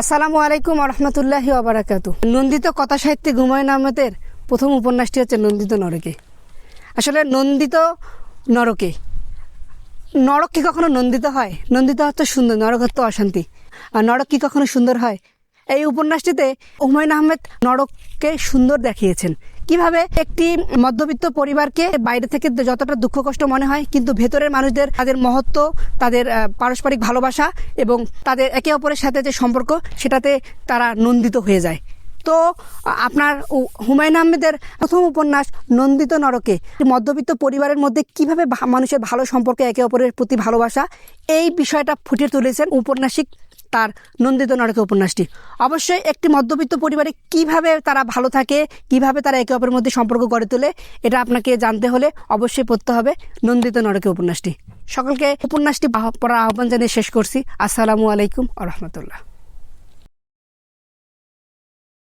আসসালামু আলাইকুম রহমতুল্লাহি আবরাকাতু নন্দিত কথা সাহিত্যে হুমায়ুন আহমেদের প্রথম উপন্যাসটি হচ্ছে নন্দিত নরকে। আসলে নন্দিত নরকে নরক কি কখনো নন্দিত হয়? নন্দিত হচ্ছে সুন্দর, নরক হচ্ছে অশান্তি। আর নরক কি কখনো সুন্দর হয়? এই উপন্যাসটিতে হুমায়ুন আহমেদ নরককে সুন্দর দেখিয়েছেন। কীভাবে একটি মধ্যবিত্ত পরিবারকে বাইরে থেকে যতটা দুঃখ কষ্ট মনে হয়, কিন্তু ভেতরের মানুষদের তাদের মহত্ব, তাদের পারস্পরিক ভালোবাসা এবং তাদের একে অপরের সাথে যে সম্পর্ক, সেটাতে তারা নন্দিত হয়ে যায়। তো, আপনার হুমায়ুন আহমেদের প্রথম উপন্যাস নন্দিত নরকে, মধ্যবিত্ত পরিবারের মধ্যে কীভাবে মানুষের ভালো সম্পর্কে একে অপরের প্রতি ভালোবাসা, এই বিষয়টা ফুটিয়ে তুলেছেন উপন্যাসিক তার নন্দিত নরকে উপন্যাসটি। অবশ্যই একটি মধ্যবিত্ত পরিবারে কীভাবে তারা ভালো থাকে, কীভাবে তারা একে অপরের মধ্যে সম্পর্ক গড়ে তোলে, এটা আপনাকে জানতে হলে অবশ্যই পড়তে হবে নন্দিত নরকে উপন্যাসটি। সকলকে উপন্যাসটি পড়ার আহ্বান জানিয়ে শেষ করছি। আসসালামু আলাইকুম আ রহমতুল্লাহ।